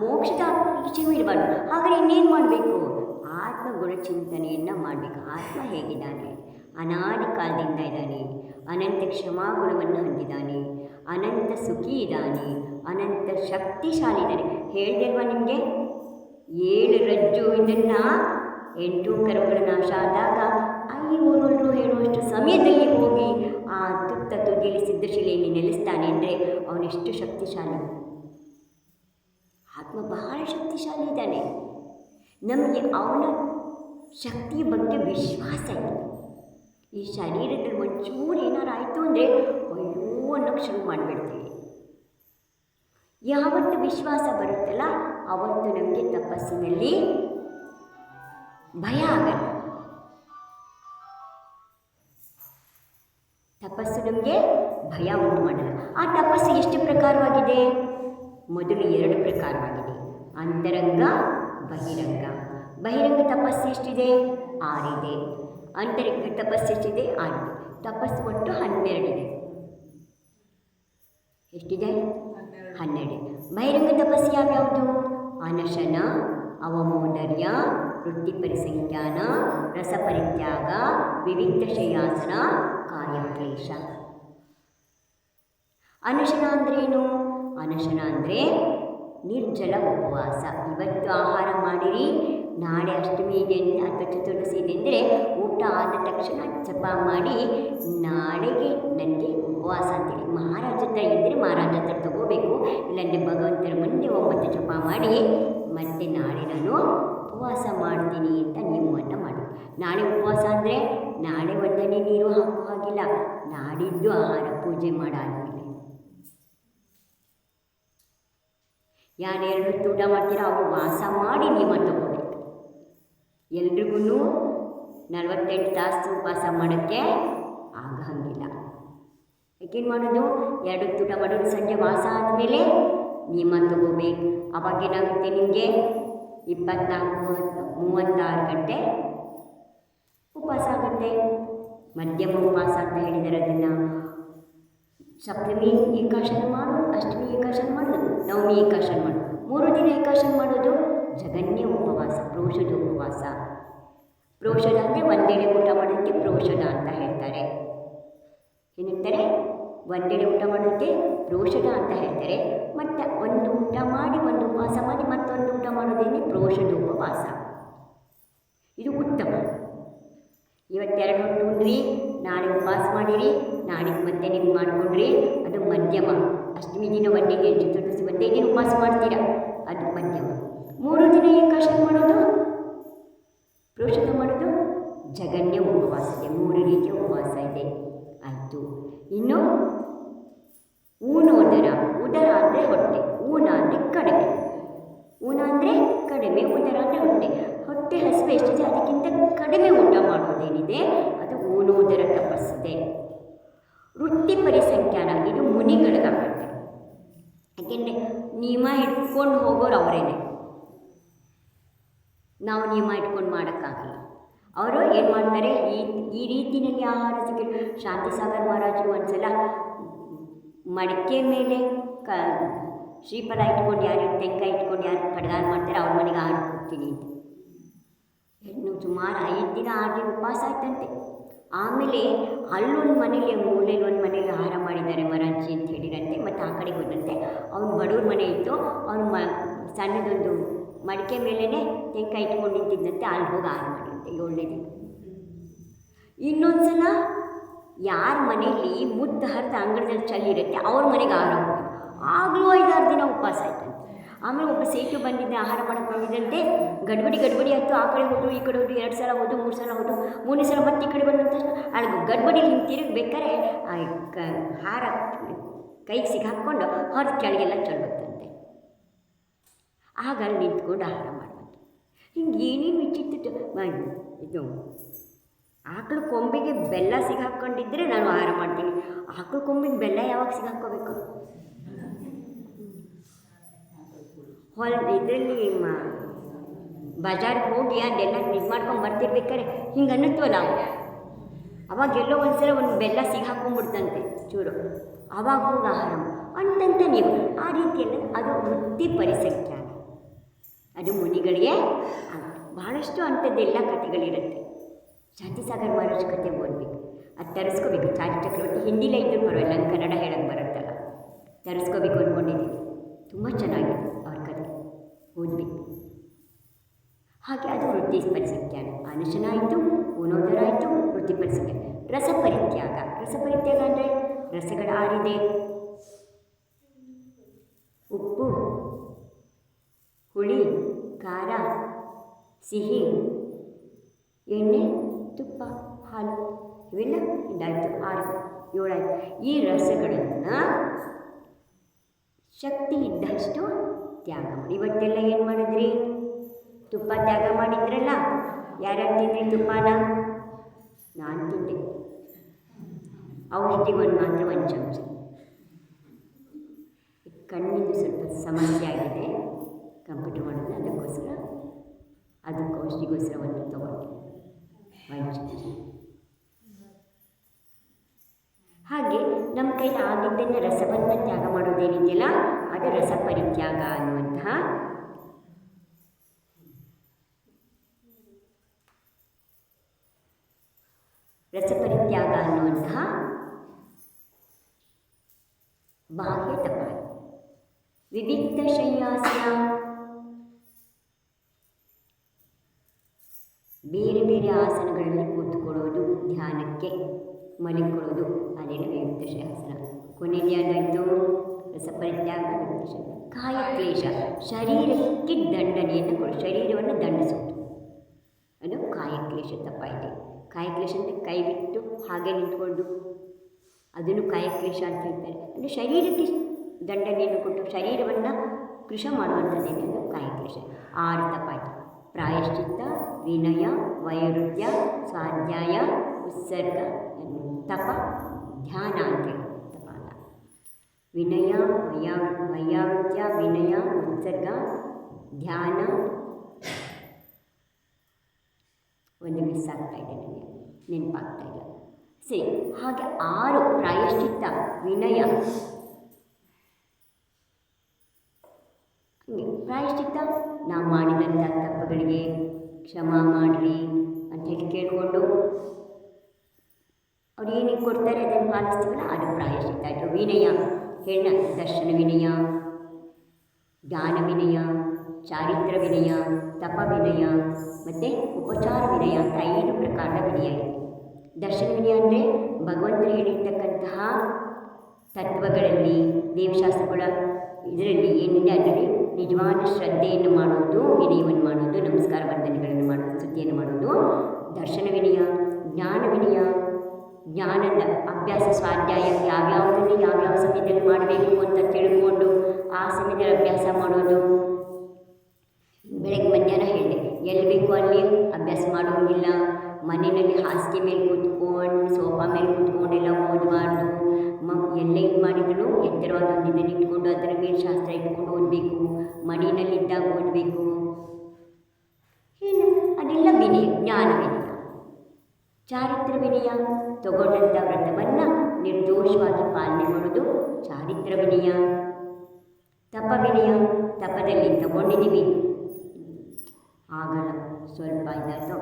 S1: ಮೋಕ್ಷದ ಅಪೇಕ್ಷೆಯೂ ಇರಬಾರ್ದು. ಹಾಗಾದರೆ ಇನ್ನೇನು ಮಾಡಬೇಕು? ಆತ್ಮಗುಣ ಚಿಂತನೆಯನ್ನು ಮಾಡಬೇಕು. ಆತ್ಮ ಹೇಗಿದ್ದಾನೆ? ಅನಾದಿ ಕಾಲದಿಂದ ಇದ್ದಾನೆ. ಅನಂತ ಕ್ಷಮಾಗುಣವನ್ನು ಹೊಂದಿದ್ದಾನೆ. ಅನಂತ ಸುಖಿ ಇದ್ದಾನೆ. ಅನಂತ ಶಕ್ತಿಶಾಲಿ ಇದ್ದಾನೆ. ಹೇಳ್ದಲ್ವಾ ನಿಮಗೆ? ಏಳು ರಜ್ಜು ಇದನ್ನು ಎಂಟು ಕರುಗಳ ನಾಶ ಆದಾಗ ಅಲ್ಲಿ ಊರು ಹೇಳುವಷ್ಟು ಸಮಯದಲ್ಲಿ ಹೋಗಿ ಆ ತುತ್ತ ತುದಿಯಲ್ಲಿ ಸಿದ್ಧಶಿಲೆಯಲ್ಲಿ ನೆಲೆಸ್ತಾನೆ ಅಂದರೆ ಅವನೆಷ್ಟು ಶಕ್ತಿಶಾಲಿ. ಆತ್ಮ ಬಹಳ ಶಕ್ತಿಶಾಲಿ ಇದ್ದಾನೆ. ನಮಗೆ ಅವನ ಶಕ್ತಿಯ ಬಗ್ಗೆ ವಿಶ್ವಾಸ ಇದೆ ಈ ಶರೀರದಲ್ಲಿ ಒಂಚೂರು ಏನಾರು ಆಯಿತು ಅಂದರೆ ಅಯ್ಯೋ ಅನ್ನೋಕ್ಕೆ ಶುರು ಮಾಡಿಬಿಡ್ತೀವಿ. ಯಾವತ್ತು ವಿಶ್ವಾಸ ಬರುತ್ತಲ್ಲ ಅವತ್ತು ನಮಗೆ ತಪಸ್ಸಿನಲ್ಲಿ ಭಯ ಆಗಲ್ಲ. ತಪಸ್ಸು ನಮಗೆ ಭಯ ಉಂಟು ಮಾಡಲ್ಲ. ಆ ತಪಸ್ಸು ಎಷ್ಟು ಪ್ರಕಾರವಾಗಿದೆ? ಮೊದಲು ಎರಡು ಪ್ರಕಾರವಾಗಿದೆ. ಅಂತರಂಗ, ಬಹಿರಂಗ. ಬಹಿರಂಗ ತಪಸ್ಸು ಎಷ್ಟಿದೆ? ಆರಿದೆ. ಅಂತರಂಗ ತಪಸ್ಸು ಎಷ್ಟಿದೆ? ಆರಿದೆ. ತಪಸ್ಸು ಒಟ್ಟು ಹನ್ನೆರಡಿದೆ. ಎಷ್ಟಿದೆ? ಹನ್ನೆರಡು. ಬಹಿರಂಗ ತಪಸ್ಸು ಯಾವ್ಯಾವುದು ಅನಶನ ಅವಮೋದರ್ಯ ವೃತ್ತಿಪರಿ ಸಂಜ್ಞಾನ ರಸಪರಿತ್ಯಾಗ ವಿವಿಧ ಶಯಾಸನ ಕಾರ್ಯಕ್ಲೇಶ ಅನಶನ ಅಂದ್ರೇನು? ಅನಶನ ಅಂದರೆ ನಿರ್ಜಲ ಉಪವಾಸ. ಇವತ್ತು ಆಹಾರ ಮಾಡಿರಿ, ನಾಳೆ ಅಷ್ಟಮಿ ಇದೆ ಅಥವಾ ಚತುರ್ದಶಿ ಅಂದರೆ ಊಟ ಆದ ತಕ್ಷಣ ಜಪ ಮಾಡಿ ನಾಳೆಗೆ ನನಗೆ ಉಪವಾಸ ಅಂತೇಳಿ ಮಹಾರಾಜ ಹತ್ರ ಇದ್ದರೆ ಮಹಾರಾಜ ಹತ್ರ ತಗೋಬೇಕು. ಇಲ್ಲಾಂದರೆ ಭಗವಂತನ ಮುಂದೆ ಒಂಬತ್ತು ಜಪ ಮಾಡಿ, ಮತ್ತೆ ನಾಳೆ ನಾನು ಉಪವಾಸ ಮಾಡ್ತೀನಿ ಅಂತ ನಿಯಮವನ್ನು ಮಾಡಿ ನಾಳೆ ಉಪವಾಸ ಅಂದರೆ ನಾಳೆ ಒಂದನೇ ನೀರು ಹಾಕೋ ಹಾಗಿಲ್ಲ. ನಾಡಿದ್ದು ಆಹಾರ ಪೂಜೆ ಮಾಡಾದಮೇಲೆ. ಯಾರು ಎರಡು ಊಟ ಮಾಡ್ತೀರೋ ಅವರು ವಾಸ ಮಾಡಿ ನಿಯಮ ತಗೋಬೇಕು. ಎಲ್ರಿಗೂ ನಲವತ್ತೆಂಟು ತಾಸು ಉಪವಾಸ ಮಾಡೋಕ್ಕೆ ಆಗಂಗಿಲ್ಲ ಯಾಕೇನು ಮಾಡೋದು? ಎರಡು ಊಟ ಮಾಡೋದು ಸಂಜೆ ವಾಸ ಆದಮೇಲೆ ನಿಯಮ ತಗೋಬೇಕು ಅವಾಗ ಏನಾಗುತ್ತೆ ನಿಮಗೆ? ಇಪ್ಪತ್ನಾಲ್ಕು ಮೂವತ್ತು, ಮೂವತ್ತಾರು ಗಂಟೆ ಉಪವಾಸ ಆಗುತ್ತೆ. ಮಧ್ಯಮ ಉಪವಾಸ ಅಂತ ಹೇಳಿದ್ದಾರೆ ಅದನ್ನು. ಸಪ್ತಮಿ ಏಕಾಶನ ಮಾಡು, ಅಷ್ಟಮಿ ಏಕಾಶನ ಮಾಡೋದು ನವಮಿ ಏಕಾಶನ ಮಾಡೋದು ಮೂರು ದಿನ ಏಕಾಶನ ಮಾಡೋದು? ಜಗನ್ಯ ಉಪವಾಸ ಪ್ರೋಷದ ಉಪವಾಸ. ಪ್ರೋಷದ ಅಂದರೆ ಒಂದೆಡೆ ಊಟ ಮಾಡೋದಕ್ಕೆ ಪ್ರೋಷದ ಅಂತ ಹೇಳ್ತಾರೆ. ಏನಂತಾರೆ ಒಂದೆಡೆ ಊಟ ಮಾಡೋಕ್ಕೆ ಪ್ರೋಷಣ ಅಂತ ಹೇಳ್ತಾರೆ. ಮತ್ತು ಒಂದು ಊಟ ಮಾಡಿ, ಒಂದು ಉಪವಾಸ ಮಾಡಿ, ಮತ್ತೊಂದು ಊಟ ಮಾಡೋದೇನೆ ಪ್ರೋಷಣ ಉಪವಾಸ. ಇದು ಉತ್ತಮ. ಇವತ್ತೆರಡು ಹೊತ್ತು ಉಂಡ್ರಿ, ನಾಳೆ ಉಪವಾಸ ಮಾಡಿರಿ, ನಾಳೆ ಮತ್ತೆ ನಿಮ್ಗೆ ಮಾಡಿಕೊಂಡ್ರಿ, ಅದು ಮಧ್ಯಮ. ಅಷ್ಟಮಿ ದಿನ ಒಂದೇ ದಿನ ಚತುರ್ದಶಿ ಒಂದೇ ದಿನ ಉಪವಾಸ ಮಾಡ್ತೀರಾ? ಅದು ಮಧ್ಯಮ. ಮೂರು ದಿನ ಏಕಾಶನ ಮಾಡೋದು? ಪ್ರೋಷಣ ಮಾಡೋದು ಜಗನ್ಯ ಉಪವಾಸ ಇದೆ, ಮೂರು ರೀತಿಯ ಉಪವಾಸ ಇದೆ. ಆಯಿತು ಇನ್ನು ಊನೋದರ ಉದರ ಅಂದರೆ ಹೊಟ್ಟೆ, ಊನ ಅಂದರೆ ಕಡಿಮೆ. ಊನ ಅಂದರೆ ಕಡಿಮೆ, ಉದರ ಅಂದರೆ ಹೊಟ್ಟೆ. ಹೊಟ್ಟೆ ಹಸಿವೆ ಎಷ್ಟಿದೆ ಅದಕ್ಕಿಂತ ಕಡಿಮೆ ಊಟ ಮಾಡೋದೇನಿದೆ ಅದು ಊನೋದರ ತಪಸ್ಸಿದೆ. ವೃತ್ತಿ ಪರಿಸಂಖ್ಯಾನ, ಇದು ಮುನಿಗಳಿಗಾಗುತ್ತೆ ಯಾಕೆಂದರೆ ನಿಯಮ ಇಟ್ಕೊಂಡು ಹೋಗೋರು ಅವರೇನೆ. ನಾವು ನಿಯಮ ಇಟ್ಕೊಂಡು ಮಾಡೋಕ್ಕಾಗಲ್ಲ. ಅವರು ಏನು ಮಾಡ್ತಾರೆ? ಈ ಈ ರೀತಿಯಲ್ಲಿ ಆಹಾರ ಶಾಂತಿ ಶಾಂತಿಸಾಗರ್ ಮಹಾರಾಜರು ಒಂದ್ಸಲ ಮಡಿಕೆ ಮೇಲೆ ಕ, ಶ್ರೀಫಲ ಇಟ್ಕೊಂಡು ಯಾರು ತೆಂಕಾಯಿ ಇಟ್ಕೊಂಡು ಯಾರು ಕಡ್ಗಾರ ಮಾಡ್ತಾರೆ, ಅವ್ರ ಮನೆಗೆ ಆಹಾರ ಕೊಡ್ತೀನಿ ಅಂತ. ಇನ್ನು ಸುಮಾರು ಐದು ದಿನ ದಿನ ಉಪವಾಸ ಆಯ್ತಂತೆ. ಆಮೇಲೆ ಅಲ್ಲೊಂದು ಮನೇಲಿ ಮೂಲೆಯಲ್ಲಿ ಒಂದು ಮನೇಲಿ ಆಹಾರ ಮಾಡಿದ್ದಾರೆ ಮರಾಜಿ ಅಂತ ಹೇಳಿರಂತೆ, ಮತ್ತು ಆ ಕಡೆಗೆ ಹೋದಂತೆ. ಅವ್ನು ಬಡವ್ರ ಮನೆ ಇತ್ತು, ಅವ್ನು ಮ, ಸಣ್ಣದೊಂದು ಮಡಿಕೆ ಮೇಲೇ ತೆಂಕಾಯಿ ಇಟ್ಕೊಂಡು ನಿಂತಿದ್ದಂತೆ, ಅಲ್ಲಿ ಹೋಗಿ ಆಹಾರ ಮಾಡಿದಂತೆ ಏಳನೇ ದಿನ ಇನ್ನೊಂದು ಸಲ ಯಾರ ಮನೆಯಲ್ಲಿ ಮುದ್ದು ಹರಿದ ಅಂಗಡಿಯಲ್ಲಿ ಇರುತ್ತೆ, ಅವ್ರ ಮನೆಗೆ ಆಹಾರ ಹೋಗಿ ಆಗಲೂ ಐದಾರು ದಿನ ಉಪವಾಸ ಆಯ್ತಂತೆ ಆಮೇಲೆ ಒಬ್ಬ ಸೇಟು ಬಂದಿದ್ದೆ, ಆಹಾರ ಮಾಡಕ್ಕೆ ಬಂದಿದ್ದಂತೆ. ಗಡ್ಬಡಿ ಗಡ್ಬಡಿ ಆಯಿತು. ಆ ಕಡೆ ಹೋದ್ರು, ಈ ಕಡೆ ಹೋದ್ರು, ಎರಡು ಸಲ ಹೋದ್ರು, ಮೂರು ಸಲ ಹೋದ್ರು. ಮೂರನೇ ಸಲ ಮತ್ತೆ ಈ ಕಡೆ ಬಂದ ತಕ್ಷಣ ಅಲ್ಲಿ ಗಡ್ಬಡಿ ಹಿಂಗೆ ತಿರುಗಬೇಕಾದ್ರೆ ಹಾರ ಕೈಗೆ ಸಿಗಾಕ್ಕೊಂಡು ಹೊರದು ಕೆಳಗೆಲ್ಲ ಚಳ್ಬತ್ತಂತೆ ಆಗ ಅಲ್ಲಿ ನಿಂತ್ಕೊಂಡು ಆಹಾರ ಮಾಡಬೇಕು ಹಿಂಗೆ ಏನೇನು ವಿಚಿತ್ರ ಇದು, ಆಕಳ ಕೊಂಬೆಗೆ ಬೆಲ್ಲ ಸಿಗಾಕೊಂಡಿದ್ದರೆ ನಾನು ಆಹಾರ ಮಾಡ್ತೀನಿ. ಆಕಳ ಕೊಂಬಿಗೆ ಬೆಲ್ಲ ಯಾವಾಗ ಸಿಗಾಕೋಬೇಕು ಹೊಲ ಇದರಲ್ಲಿ ಮಾ ಬಜಾರ್ಗೆ ಹೋಗಿ ಅದೆಲ್ಲ ಇದು ಮಾಡ್ಕೊಂಡು ಬರ್ತಿರ್ಬೇಕಾರೆ ಹಿಂಗೆ ಅನ್ನತ್ವ ನಾವು. ಅವಾಗ ಎಲ್ಲೋ ಒಂದ್ಸಲ ಒಂದು ಬೆಲ್ಲ ಸಿಗಾಕೊಂಡ್ಬಿಡ್ತಂತೆ ಚೂರು. ಅವಾಗ ಹೋಗಿ ಆಹಾರ ಅಂತಂತ ನೀವು. ಆ ರೀತಿಯಲ್ಲಿ ಅದು ವೃತ್ತಿ ಪರಿಸಂಖ್ಯಾನ ಅದು ಮುನಿಗಳಿಗೆ. ಬಹಳಷ್ಟು ಅಂಥದ್ದೆಲ್ಲ ಕಥೆಗಳಿರುತ್ತೆ. ಶಾಂತಿಸಾಗರ್ ಮಹಾರಾಜ್ ಕತೆ ಓದಬೇಕು ಅದು ತರಿಸ್ಕೋಬೇಕು. ಚಾರಿ ಚಕ್ರವರ್ತಿ ಹಿಂದಿಲೇ ಇದ್ದರೂ ಪರವಾಗಿಲ್ಲ, ನಂಗೆ ಕನ್ನಡ ಹೇಳೋಕ್ಕೆ ಬರುತ್ತಲ್ಲ. ತರಿಸ್ಕೋಬೇಕು ಅಂದ್ಕೊಂಡಿದ್ದೀನಿ ತುಂಬ ಚೆನ್ನಾಗಿದೆ ಅವ್ರ ಕತೆ. ಓದಬೇಕು ಹಾಗೆ ಅದು ವೃತ್ತಿ ಪರಿಸಂಖ್ಯಾನ. ಅನುಶನ ಆಯಿತು ಓನೋದರ ಆಯಿತು, ವೃತ್ತಿ ಪರಿತ್ಯಾಗ ರಸಪರಿತ್ಯಾಗ. ರಸಪರಿತ್ಯಾಗ ಅಂದರೆ ರಸಗಳ ಆರಿದೆ ಸಿಹಿ, ಎಣ್ಣೆ, ತುಪ್ಪ, ಹಾಲು, ಇವೆಲ್ಲ ಇದಾಯಿತು. ಆರು, ಏಳಾಯಿತು. ಈ ರಸಗಳನ್ನು ಶಕ್ತಿ ಇದ್ದಷ್ಟು ತ್ಯಾಗ ಮಾಡಿ. ಇವತ್ತೆಲ್ಲ ಏನು ಮಾಡಿದ್ರಿ? ತುಪ್ಪ ತ್ಯಾಗ ಮಾಡಿದ್ರಲ್ಲ? ಯಾರ್ಯಾರು ತಿಂದ್ರಿ ತುಪ್ಪನ? ನಾನು ತಿಂದೆ. ಔಷಧಿಗೆ ಒಂದು ಮಾತ್ರ ಒಂದು ಚಮಚ. ಕಣ್ಣಿಂದು ಸ್ವಲ್ಪ ಸಮಸ್ಯೆ ಆಗಿದೆ. ಕಂಪ್ಯೂಟರ್ ಮಾಡೋದು, ಅದಕ್ಕೋಸ್ಕರ ಅದಕ್ಕೆ ಔಷಧಿಗೋಸ್ಕರ ಒಂದು ತಗೊಂಡೆ ಹಾಗೆ ನಮ್ಮ ಕೈಲಿ ಆಗಿದ್ದನ್ನು ರಸವನ್ನು ತ್ಯಾಗ ಮಾಡೋದೇನಿದೆಯಲ್ಲ, ಅದು ರಸ ಪರಿತ್ಯಾಗ ಅನ್ನುವಂತಹ ರಸಪರಿತ್ಯಾಗ ಅನ್ನುವಂತಹ ಬಾಹ್ಯ ತಪಾಯಿ ವಿವಿಧ ಶಯ್ಯಾಸನ ಧ್ಯಾನಕ್ಕೆ ಮಲಿಕೊಳ್ಳೋದು ಅದೇನು ವಿವಿಧ ಶಾಸ್ತ್ರ. ಕೊನೆಯಲ್ಲಿ ಏನಾಯಿತು? ರಸಪರಿತ್ಯಾಗ ವಿವಿಧ ಕಾಯ ಕ್ಲೇಶ ಶರೀರಕ್ಕೆ ದಂಡನೆಯನ್ನು ಕೊಡು. ಶರೀರವನ್ನು ದಂಡಿಸೋದು ಅದು ಕಾಯಕ್ಲೇಶ ತಪ್ಪಾಯಿತು ಕಾಯಕ್ಲೇಶ ಅಂದರೆ ಕೈ ಬಿಟ್ಟು ಹಾಗೆ ನಿಂತ್ಕೊಂಡು. ಅದನ್ನು ಕಾಯಕ್ಲೇಶ ಅಂತ ಹೇಳ್ತಾರೆ. ಅಂದರೆ ಶರೀರಕ್ಕೆ ದಂಡನೆಯನ್ನು ಕೊಟ್ಟು ಶರೀರವನ್ನು ಕೃಷ ಮಾಡುವಂಥದ್ದೇನೆ? ಕಾಯ ಕಾಯಕ್ಲೇಶ ಆರು ತಪ್ಪಾಯಿತು. ಪ್ರಾಯಶ್ಚಿತ್ತ, ವಿನಯ, ವೈರುಧ್ಯ, ಸ್ವಾಧ್ಯಾಯ ಉತ್ಸರ್ಗ ತಪ ಧ್ಯಾನ ಅಂತೇಳಿ ತಪ ಅಲ್ಲ ವಿನಯ ವೈಯಾ ವೈಯಾವೃತ್ಯ ವಿನಯ, ಉತ್ಸರ್ಗ, ಧ್ಯಾನ. ಒಂದು ಮಿಸ್ ಆಗ್ತಾ ಇದೆ ನನಗೆ, ನೆನಪಾಗ್ತಾ ಇಲ್ಲ. ಸರಿ, ಹಾಗೆ ಆರು ಪ್ರಾಯಶ್ಚಿತ್ತ, ವಿನಯ. ಪ್ರಾಯಶ್ಚಿತ್ತ, ನಾವು ಮಾಡಿದಂಥ ತಪ್ಪುಗಳಿಗೆ ಕ್ಷಮಾ ಮಾಡಿರಿ ಅಂತ ಹೇಳಿ ಕೇಳಿಕೊಂಡು ಅವ್ರು ಏನಿಗೆ ಕೊಡ್ತಾರೆ ಅದನ್ನು ಪಾಲಿಸ್ತೀವಲ್ಲ, ಅದು ಪ್ರಾಯಶ್ಚಿತ್ತ. ಆಯಿತು ವಿನಯ ಹೆಣ್ಣ ದರ್ಶನ ವಿನಯ, ಜ್ಞಾನ ವಿನಯ, ಚಾರಿತ್ರ ವಿನಯ, ತಪ ವಿನಯ, ಮತ್ತು ಉಪಚಾರ ವಿನಯ ಅಂತ ಐದು ಪ್ರಕಾರದ ವಿನಯ ಇದೆ. ದರ್ಶನ ವಿನಯ ಅಂದರೆ ಭಗವಂತರು ಹೇಳಿರ್ತಕ್ಕಂತಹ ತತ್ವಗಳಲ್ಲಿ, ದೇವಶಾಸ್ತ್ರಗಳ ಇದರಲ್ಲಿ ಏನಿದೆ ಅದರಲ್ಲಿ ನಿಜವಾದ ಶ್ರದ್ಧೆಯನ್ನು ಮಾಡುವುದು ವಿನಯವನ್ನು ಮಾಡುವುದು ನಮಸ್ಕಾರ ವಂದನೆಗಳನ್ನು ಮಾಡುವುದು ಸ್ತುತಿಯನ್ನು ಮಾಡುವುದು ದರ್ಶನ ವಿನಯ, ಜ್ಞಾನ ವಿನಯ ಜ್ಞಾನದ ಅಭ್ಯಾಸ ಸ್ವಾಧ್ಯಾಯ ಯಾವ್ಯಾವುದನ್ನು ಯಾವ್ಯಾವ ಸಮಯದಲ್ಲಿ ಮಾಡಬೇಕು ಅಂತ ತಿಳ್ಕೊಂಡು ಆ ಸಮಯದಲ್ಲಿ ಅಭ್ಯಾಸ ಮಾಡೋದು ಬೆಳಗ್ಗೆ ಮಧ್ಯಾಹ್ನ ಹೇಳಿದೆ. ಎಲ್ಲಿ ಬೇಕು ಅಲ್ಲಿ ಅಭ್ಯಾಸ ಮಾಡೋಂಗಿಲ್ಲ. ಮನೆಯಲ್ಲಿ ಹಾಸಿಗೆ ಮೇಲೆ ಕೂತ್ಕೊಂಡು, ಸೋಫಾ ಮೇಲೆ ಕೂತ್ಕೊಂಡೆಲ್ಲ ಓದಬಾರ್ದು. ಮ ಎಲ್ಲೇ ಇದು ಮಾಡಿದ್ರು ಎತ್ತರವಾದ ಒಂದು ಇಟ್ಕೊಂಡು ಅದರ ಮೇಲೆ ಶಾಸ್ತ್ರ ಇಟ್ಕೊಂಡು ಓದಬೇಕು. ಮಡಿನಲ್ಲಿದ್ದಾಗ ಓದಬೇಕು. ಏನು? ಅದೆಲ್ಲ ವಿನಯ ಜ್ಞಾನ ವಿನಯ ಚಾರಿತ್ರ ವಿನಯ. ತಗೊಂಡಂಥ ವ್ರತವನ್ನು ನಿರ್ದೋಷವಾಗಿ ಪಾಲನೆ ಮಾಡೋದು ಚಾರಿತ್ರ ವಿನಯ. ತಪ ವಿನಯ, ತಪದಲ್ಲಿ ತಗೊಂಡಿದ್ದೀವಿ. ಆಗಲ್ಲ, ಸ್ವಲ್ಪ ಇದಾಯಿತು.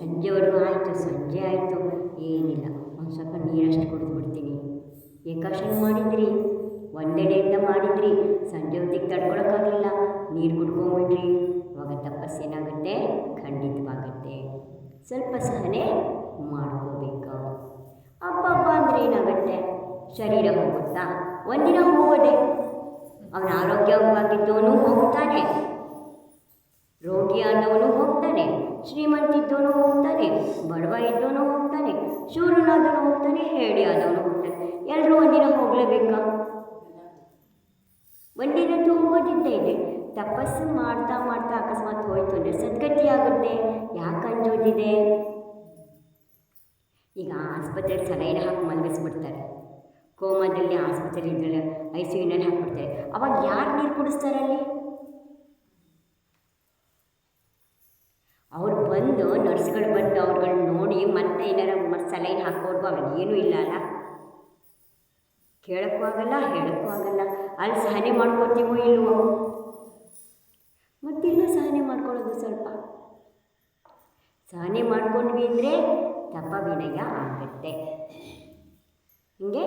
S1: ಸಂಜೆವರೆಗೂ ಆಯಿತು, ಸಂಜೆ ಆಯಿತು. ಏನಿಲ್ಲ, ಒಂದು ಸ್ವಲ್ಪ ನೀರಷ್ಟು ಕುಡಿದು ಬಿಡ್ತೀನಿ. ಏಕಾಶನ ಮಾಡಿದ್ರಿ? ಒಂದೆಡೆ ಅಂತ ಮಾಡಿದ್ರಿ? ಸಂಜೆ ಹೊತ್ತಿಗೆ ತಡ್ಕೊಳಕ್ಕಾಗಲಿಲ್ಲ. ನೀರು ಕುಡ್ಕೊಂಬಿಡ್ರಿ ಅವಾಗ ತಪಸ್ಸೇನಾಗುತ್ತೆ? ಖಂಡಿತವಾಗುತ್ತೆ. ಸ್ವಲ್ಪ ಸಹನೆ ಮಾಡ್ಕೋಬೇಕು. ಅಪ್ಪ ಅಂದರೆ ಏನಾಗುತ್ತೆ? ಶರೀರ ಹೋಗುತ್ತಾ? ಒಂದಿನ ಹೋಗೋದೇ. ಅವನ ಆರೋಗ್ಯವಾಗಿದ್ದವನು ಹೋಗ್ತಾನೆ. ರೋಗಿಯಾದವನು ಹೋಗ್ತಾನೆ. ಶ್ರೀಮಂತ ಇದ್ದವನು ಹೋಗ್ತಾನೆ. ಬಡವ ಇದ್ದವನು ಹೋಗ್ತಾನೆ. ಶೂರನಾದವನು ಹೋಗ್ತಾನೆ. ಹೇಳಿ ಆದವನು ಹೋಗ್ತಾನೆ. ಎಲ್ಲರೂ ಒಂದಿನ ಹೋಗಲೇಬೇಕಾ? ಒಂದಿನ ಹೋಗೋದಿದ್ದೇ ಇದೆ. ತಪಸ್ಸು ಮಾಡ್ತಾ ಮಾಡ್ತಾ ಅಕಸ್ಮಾತ್ ಹೋಯ್ತು ಅಂದರೆ ಸದ್ಗತಿ ಆಗುತ್ತೆ ಯಾಕೆ ಅಂಜೋದಿದೆ? ಈಗ ಆಸ್ಪತ್ರೆಯಲ್ಲಿ ಸಲೈನ್ ಹಾಕಿ ಮಲಗಿಸ್ಬಿಡ್ತಾರೆ. ಕೋಮಾದಲ್ಲಿ ಆಸ್ಪತ್ರೆಯಲ್ಲಿ ಐ ಸಿ ಯುನಲ್ಲಿ ಹಾಕ್ಬಿಡ್ತಾರೆ. ಅವಾಗ ಯಾರು ನೀರು ಕುಡಿಸ್ತಾರೆ ಅಲ್ಲಿ? ಅವ್ರು ಬಂದು ನರ್ಸ್ಗಳು ಬಂದು ಅವ್ರುಗಳು ನೋಡಿ ಮತ್ತೆ ಏನಾರ ಮತ್ತೆ ಸಲೈನ್ ಹಾಕೋರ್ಗು ಅವ್ರಿಗೆ ಏನೂ ಇಲ್ಲ ಅಲ್ಲ? ಕೇಳೋಕ್ಕೂ ಆಗಲ್ಲ, ಹೇಳೋಕ್ಕೂ ಆಗಲ್ಲ. ಅಲ್ಲಿ ಸಹನೆ ಮಾಡ್ಕೊತೀವೋ ಇಲ್ವೋ? ಮತ್ತೆಲ್ಲ ಸಹನೆ ಮಾಡ್ಕೊಳ್ಳೋದು ಸ್ವಲ್ಪ. ಸಹನೆ ಮಾಡ್ಕೊಂಡ್ವಿ ಅಂದರೆ ತಪ ವಿನಯ ಆಗುತ್ತೆ ಹೀಗೆ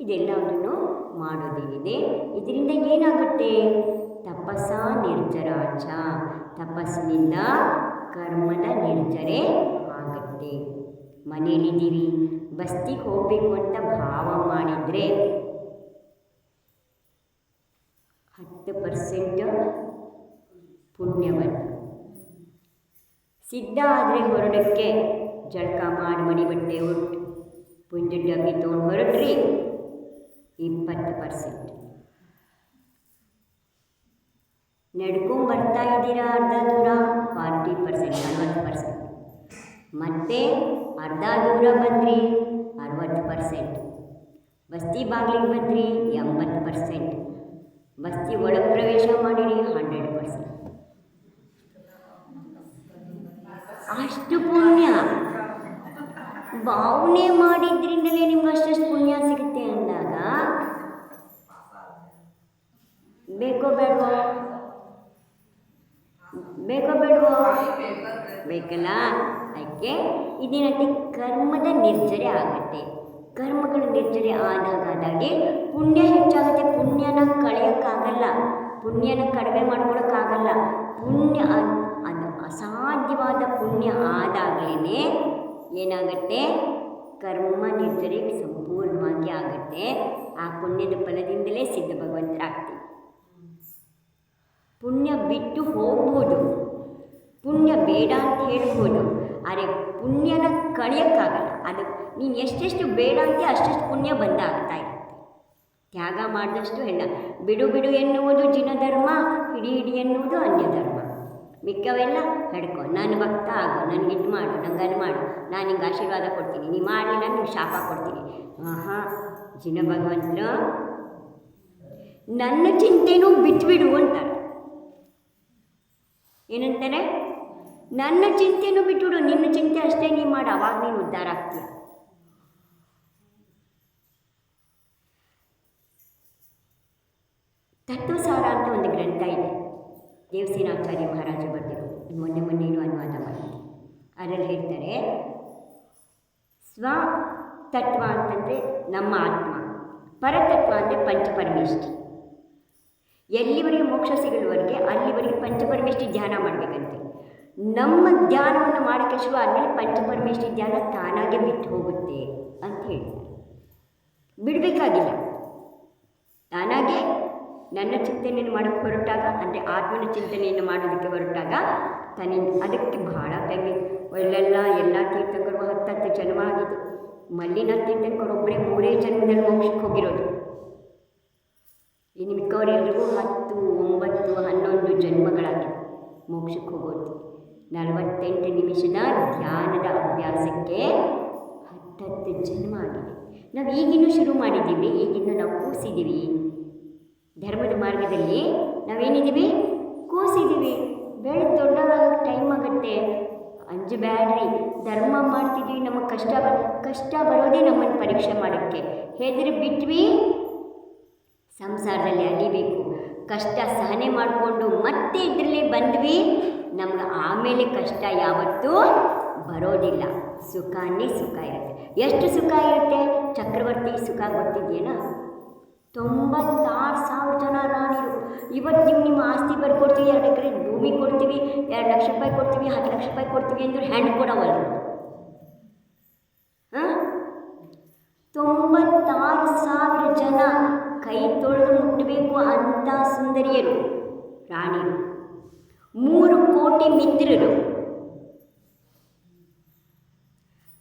S1: ಇದೆಲ್ಲವನ್ನು ಮಾಡೋದೇನಿದೆ? ಇದರಿಂದ ಏನಾಗುತ್ತೆ? ತಪಸ್ಸ ನಿರ್ಜರಾಚ. ತಪಸ್ಸಿನಿಂದ ಕರ್ಮದ ನಿರ್ಜರೆ ಆಗುತ್ತೆ. ಮನೇಲಿದ್ದೀರಿ ಬಸ್ತಿಗೆ ಹೋಗಬೇಕು ಅಂತ ಭಾವ ಮಾಡಿದರೆ ಹತ್ತು ಪರ್ಸೆಂಟ್ ಪುಣ್ಯವನ್ನು. ಸಿದ್ಧ ಆದರೆ ಹೊರಡಕ್ಕೆ ಜಳಕ ಮಾಡಿ ಮಡಿ ಬಟ್ಟೆ ಉಟ್ಟು ಪುಂಜ ಡಬ್ಬಿ ತೊಗೊಂಡು ಹೊರಟ್ರಿ ಇಪ್ಪತ್ತು ಪರ್ಸೆಂಟ್ ನಡ್ಕೊಂಡು ಬರ್ತಾ ಇದ್ದೀರಾ ಅರ್ಧ ದೂರ ಫಾರ್ಟಿ ಪರ್ಸೆಂಟ್ ನಲ್ವತ್ತು ಪರ್ಸೆಂಟ್ ಮತ್ತೆ ಅರ್ಧ ದೂರ ಬಂದ್ರಿ ಅರವತ್ತು ಪರ್ಸೆಂಟ್ ಬಸ್ತಿ ಬಾಗಿಲಿಗೆ ಬಂದ್ರಿ ಎಂಬತ್ತು ಪರ್ಸೆಂಟ್ ಬಸ್ತಿ ಒಳಗೆ ಪ್ರವೇಶ ಮಾಡಿರಿ ಹಂಡ್ರೆಡ್ ಪರ್ಸೆಂಟ್ ಅಷ್ಟು ಪುಣ್ಯ ಭಾವನೆ ಮಾಡಿದ್ರಿಂದಲೇ ನಿಮ್ಗೆ ಅಷ್ಟಷ್ಟು ಪುಣ್ಯ ಸಿಗುತ್ತೆ ಅಂದಾಗ? ಬೇಕೋ ಬೇಡವೋ? ಬೇಕೋ ಬೇಡವೋ? ಬೇಕಲ್ಲ? ಅದಕ್ಕೆ ಇದೇನಂತೆ ಕರ್ಮದ ನಿರ್ಜರೆ ಆಗುತ್ತೆ. ಕರ್ಮಗಳ ನಿರ್ಜರೆ ಆದಾಗ ಆದಾಗೆ ಪುಣ್ಯ ಹೆಚ್ಚಾಗುತ್ತೆ. ಪುಣ್ಯನ ಕಳೆಯೋಕ್ಕಾಗಲ್ಲ. ಪುಣ್ಯನ ಕಡಿಮೆ ಮಾಡ್ಕೊಳಕ್ಕಾಗಲ್ಲ. ಪುಣ್ಯ ಅದ್- ಅಸಾಧ್ಯವಾದ ಪುಣ್ಯ ಆದಾಗಲೇ ಏನಾಗುತ್ತೆ? ಕರ್ಮ ನಿದ್ರೆ ಸಂಪೂರ್ಣವಾಗಿ ಆಗುತ್ತೆ. ಆ ಪುಣ್ಯದ ಫಲದಿಂದಲೇ ಸಿದ್ಧ ಭಗವಂತರಾಗ್ತೀವಿ. ಪುಣ್ಯ ಬಿಟ್ಟು ಹೋಗ್ಬೋದು. ಪುಣ್ಯ ಬೇಡ ಅಂತ ಹೇಳ್ಬೋದು. ಆದರೆ ಪುಣ್ಯನ ಕಳೆಯೋಕ್ಕಾಗಲ್ಲ. ಅದು ನೀನು ಎಷ್ಟೆಷ್ಟು ಬೇಡ ಅಂತ ಅಷ್ಟೆಷ್ಟು ಪುಣ್ಯ ಬಂದ ಆಗ್ತಾ ಇರುತ್ತೆ. ತ್ಯಾಗ ಮಾಡಿದಷ್ಟು ಹೆಣ್ಣ. ಬಿಡು ಬಿಡು ಎನ್ನುವುದು ಜಿನಧರ್ಮ ಹಿಡಿ ಹಿಡಿ ಎನ್ನುವುದು ಅನ್ಯ ಧರ್ಮ ಮಿಕ್ಕವೆಲ್ಲ ಹಿಡ್ಕೊ ನಾನು ಭಕ್ತ ಆಗು ನನಗೆ ಇದು ಮಾಡು ನಂಗೆ ಅದು ಮಾಡು. ನಾನು ನಿಂಗೆ ಆಶೀರ್ವಾದ ಕೊಡ್ತೀನಿ. ನೀ ಮಾಡಲಿಲ್ಲ ನಿಂಗೆ ಶಾಪ ಕೊಡ್ತೀನಿ. ಆಹಾ, ಜಿನ ಭಗವಂತರು. ನನ್ನ ಚಿಂತೆನೂ ಬಿಟ್ಬಿಡು ಅಂತ ಏನಂತಾರೆ? ನನ್ನ ಚಿಂತೆನೂ ಬಿಟ್ಬಿಡು, ನಿನ್ನ ಚಿಂತೆ ಅಷ್ಟೇ ನೀ ಮಾಡು, ಅವಾಗ ನೀನು ಉದ್ಧಾರ ಆಗ್ತೀಯ. ತತ್ವಸಾರ ಅಂತ ಒಂದು ಗ್ರಂಥ ಇದೆ. ದೇವಸೇನಾಚಾರ್ಯ ಮಹಾರಾಜ ಬರೆದಿರೋದು ಮೊನ್ನೆ ಮೊನ್ನೆನೂ ಅನುವಾದ ಮಾಡಿದ್ದೆ ಅದರಲ್ಲಿ ಹೇಳ್ತಾರೆ ಸ್ವ ತತ್ವ ಅಂತಂದರೆ ನಮ್ಮ ಆತ್ಮ. ಪರತತ್ವ ಅಂದರೆ ಪಂಚಪರಮೇಷ್ಠಿ. ಎಲ್ಲಿವರೆಗೆ ಮೋಕ್ಷ ಸಿಗಲುವರೆಗೆ, ಅಲ್ಲಿವರೆಗೆ ಪಂಚಪರಮೇಷ್ಠಿ ಧ್ಯಾನ ಮಾಡಬೇಕಂತೆ. ನಮ್ಮ ಧ್ಯಾನವನ್ನು ಮಾಡೋಕ್ಕೆ ಶುರು ಆದಮೇಲೆ ಪಂಚಪರಮೇಶ್ವರಿ ಧ್ಯಾನ ತಾನಾಗೆ ಬಿಟ್ಟು ಹೋಗುತ್ತೆ ಅಂತ ಹೇಳ್ತಾರೆ. ಬಿಡಬೇಕಾಗಿಲ್ಲ. ತಾನಾಗೆ ನನ್ನ ಚಿಂತನೆಯನ್ನು ಮಾಡೋಕ್ಕೆ ಹೊರಟಾಗ, ಅಂದರೆ ಆತ್ಮನ ಚಿಂತನೆಯನ್ನು ಮಾಡೋದಕ್ಕೆ ಹೊರಟಾಗ ತನಿ ಅದಕ್ಕೆ ಬಹಳ ಬೆಂಗೆ ಒಳ್ಳೆಲ್ಲ ಎಲ್ಲ ತೀರ್ಥಂಕರು ಹತ್ತತ್ತು ಜನ್ಮ ಆಗಿದ್ದು, ಮಲ್ಲಿನ ತೀರ್ಥಂಕರು ಒಬ್ಬರೇ ಮೂರೇ ಜನ್ಮದಲ್ಲಿ ಮೋಕ್ಷಕ್ಕೆ ಹೋಗಿರೋದು. ಇನ್ನು ಮಿಕ್ಕವರೆಲ್ಲರಿಗೂ ಹತ್ತು, ಒಂಬತ್ತು, ಹನ್ನೊಂದು ಜನ್ಮಗಳಾಗಿದೆ ಮೋಕ್ಷಕ್ಕೆ ಹೋಗೋದು. ನಲವತ್ತೆಂಟು ನಿಮಿಷದ ಧ್ಯಾನದ ಅಭ್ಯಾಸಕ್ಕೆ ಹತ್ತತ್ತು ಜನ್ಮ ಆಗಿದೆ. ನಾವು ಈಗಿನ್ನೂ ಶುರು ಮಾಡಿದ್ದೀವಿ, ಈಗಿನ್ನೂ ನಾವು ಕೂಸಿದ್ದೀವಿ ಧರ್ಮದ ಮಾರ್ಗದಲ್ಲಿ ನಾವೇನಿದ್ದೀವಿ? ಕೂಸಿದ್ದೀವಿ. ಬೆಳೆದು ದೊಡ್ಡವಾಗಕ್ಕೆ ಟೈಮ್ ಆಗುತ್ತೆ. ಅಂಜಬೇಡ್ರಿ ಧರ್ಮ ಮಾಡ್ತಿದ್ವಿ, ನಮಗೆ ಕಷ್ಟ ಬ, ಕಷ್ಟ ಬರೋದೇ ನಮ್ಮನ್ನು ಪರೀಕ್ಷೆ ಮಾಡೋಕ್ಕೆ. ಹೆದರಿ ಬಿಟ್ವಿ, ಸಂಸಾರದಲ್ಲಿ ಅಲಿಬೇಕು ಕಷ್ಟ ಸಹನೆ ಮಾಡಿಕೊಂಡು ಮತ್ತೆ ಇದರಲ್ಲಿ ಬಂದ್ವಿ. ನಮ್ಗೆ ಆಮೇಲೆ ಕಷ್ಟ ಯಾವತ್ತೂ ಬರೋದಿಲ್ಲ. ಸುಖನೇ ಸುಖ ಇರುತ್ತೆ. ಎಷ್ಟು ಸುಖ ಇರುತ್ತೆ? ಚಕ್ರವರ್ತಿ ಸುಖ ಗೊತ್ತಿದೆಯೇನಾ? ತೊಂಬತ್ತಾರು ಸಾವಿರ ಜನ ರಾಣಿರು ಇವತ್ತು ನಿಮ್ಮ ನಿಮ್ಮ ಆಸ್ತಿ ಬರ್ಕೊಡ್ತೀವಿ, ಎರಡು ಎಕರೆ ಭೂಮಿ ಕೊಡ್ತೀವಿ, ಎರಡು ಲಕ್ಷ ರೂಪಾಯಿ ಕೊಡ್ತೀವಿ, ಹತ್ತು ಲಕ್ಷ ರೂಪಾಯಿ ಕೊಡ್ತೀವಿ ಅಂದ್ರೆ ಹೆಣ್ಣು ಕೊಡವಲ್ಲ ಹಾಂ? ತೊಂಬತ್ತಾರು ಸಾವಿರ ಜನ ಕೈ ತೊಳೆದು ಮುಟ್ಟಬೇಕು ಅಂತ ಸುಂದರಿಯರು ರಾಣಿ ಮೂರು ಕೋಟಿ ಮಿತ್ರರು.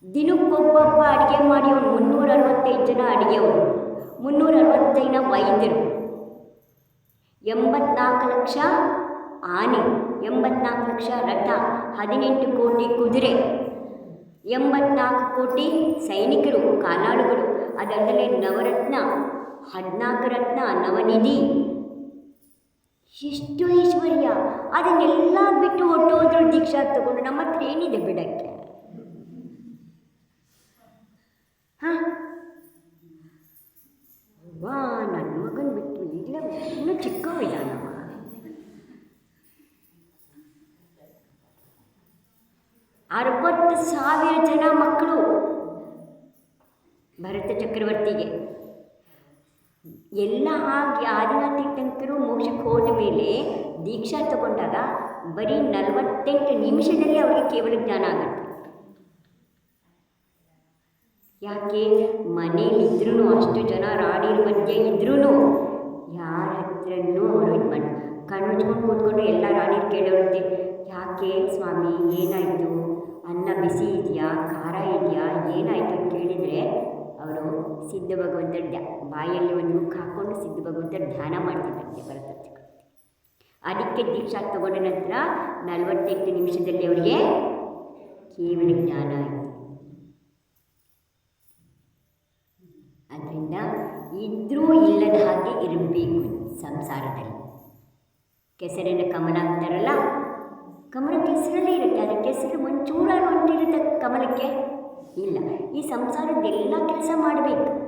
S1: ದಿನಕ್ಕೊಬ್ಬೊಬ್ಬ ಅಡುಗೆ ಮಾಡಿ ಅವ್ರು ಮುನ್ನೂರ ಅರವತ್ತೈದು ಜನ ಅಡುಗೆಯವರು ಮುನ್ನೂರ ಅರವತ್ತೈದು ವೈದ್ಯರು. ಎಂಬತ್ನಾಲ್ಕು ಲಕ್ಷ ಆನೆ, ಎಂಬತ್ನಾಲ್ಕು ಲಕ್ಷ ರಥ, ಹದಿನೆಂಟು ಕೋಟಿ ಕುದುರೆ, ಎಂಬತ್ನಾಲ್ಕು ಕೋಟಿ ಸೈನಿಕರು ಕಾಲಾಳುಗಳು ಅದಲ್ಲದೆ ನವರತ್ನ, ಹದಿನಾಲ್ಕು ರತ್ನ ನವನಿಧಿ. ಎಷ್ಟು ಐಶ್ವರ್ಯ! ಅದನ್ನೆಲ್ಲ ಬಿಟ್ಟು ಹೊಟ್ಟೋದ್ರು ದೀಕ್ಷಾ ತಗೊಂಡು ನಮ್ಮ ಹತ್ರ ಏನಿದೆ ಬಿಡಕ್ಕೆ? ಚಕ್ರವರ್ತಿಗೆ ಎಲ್ಲ ಆಗಿ ಆದಿನಾಥ ತೀರ್ಥಂಕರು ಮೋಕ್ಷಕ್ಕೆ ಹೋದ ಮೇಲೆ ದೀಕ್ಷಾ ತಗೊಂಡಾಗ ಬರೀ ನಲವತ್ತೆಂಟು ನಿಮಿಷದಲ್ಲಿ ಅವರಿಗೆ ಕೇವಲ ಜ್ಞಾನ ಆಗುತ್ತೆ. ಯಾಕೆ? ಮನೇಲಿದ್ರೂ ಅಷ್ಟು ಜನ ರಾಣಿರ ಮಧ್ಯೆ ಇದ್ರೂ ಯಾರ ಹತ್ರನೂ ಅವರು ಇದು ಮಾಡಿ, ಕಣ್ಣು ಮುಚ್ಕೊಂಡು ಕೂತ್ಕೊಂಡು ಎಲ್ಲ ರಾಣಿರು ಕೇಳೋರುತ್ತೆ ಯಾಕೆ ಸ್ವಾಮಿ, ಏನಾಯಿತು? ಅನ್ನ ಬಿಸಿ ಇದೆಯಾ? ಖಾರ ಇದೆಯಾ? ಏನಾಯಿತು? ಅಂತ ಕೇಳಿದರೆ ಅವರು ಸಿದ್ಧ ಭಗವಂತ ಡ್ಯಾ, ಬಾಯಲ್ಲಿ ಒಂದು ಮುಖ ಹಾಕ್ಕೊಂಡು ಸಿದ್ಧ ಭಗವಂತ ಧ್ಯಾನ ಮಾಡ್ತಿದ್ದಂತೆ ಬರುತ್ತೆ. ಅದಕ್ಕೆ ದೀಕ್ಷಾ ತಗೊಂಡ ನಂತರ ನಲವತ್ತೆಂಟು ನಿಮಿಷದಲ್ಲಿ ಅವರಿಗೆ ಕೇವಲ ಜ್ಞಾನ ಆಯಿತು. ಅದರಿಂದ ಇದ್ರೂ ಇಲ್ಲದ ಹಾಗೆ ಇರಬೇಕು ಸಂಸಾರದಲ್ಲಿ. ಕೆಸರಿನ ಕಮಲ ಅಂತಾರಲ್ಲ, ಕಮಲ ಕೆಸರಲ್ಲೇ ಇರುತ್ತೆ, ಅದಕ್ಕೆ ಕೆಸರು ಒಂಚೂರ ಹೊಂಟಿರುತ್ತೆ ಕಮಲಕ್ಕೆ. ಇಲ್ಲ. ಈ ಸಂಸಾರದ್ದೆಲ್ಲ ಕೆಲಸ ಮಾಡಬೇಕು.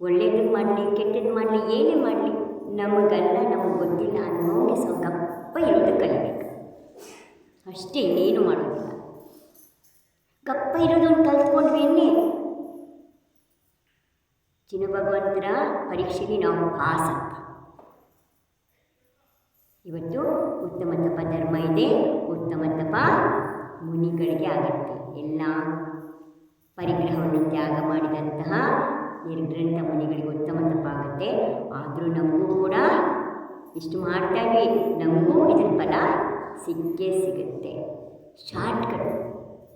S1: ಒಳ್ಳೇದು ಮಾಡಲಿ, ಕೆಟ್ಟದ್ದು ಮಾಡಲಿ, ಏನೇ ಮಾಡಲಿ, ನಮಗಲ್ಲ, ನಮಗೆ ಗೊತ್ತಿಲ್ಲ ಅನ್ನೋಂಗೆ ಸ್ವಲ್ಪ ಕಪ್ಪ ಇರೋದು ಕಲಿಬೇಕು. ಅಷ್ಟೇ ಏನು ಮಾಡೋದಿಲ್ಲ. ಇರೋದನ್ನು ಕಲ್ತ್ಕೊಂಡ್ವಿ ಎನ್ನೇ ಚಿನ್ನ ಭಗವಂತರ ಪರೀಕ್ಷೆಗೆ ನಾವು ಪಾಸ್ ಅಂತ ಇವತ್ತು ಉತ್ತಮ ತಪ ಧರ್ಮ ಇದೆ. ಉತ್ತಮ ತಪ ಮುನಿಗಳಿಗೆ ಆಗುತ್ತೆ. ಎಲ್ಲ ಪರಿಗ್ರಹವನ್ನು ತ್ಯಾಗ ಮಾಡಿದಂತಹ ನಿರ್ಗ್ರಂಥ ಮುನಿಗಳಿಗೆ ಉತ್ತಮ ತಪ್ಪಾಗುತ್ತೆ. ಆದರೂ ನಮಗೂ ಕೂಡ ಇಷ್ಟು ಮಾಡ್ತಾ ಇದ್ವಿ. ನಮಗೂ ಇದರ ಫಲ ಸಿಕ್ಕೇ ಸಿಗುತ್ತೆ. ಶಾರ್ಟ್ಕಟ್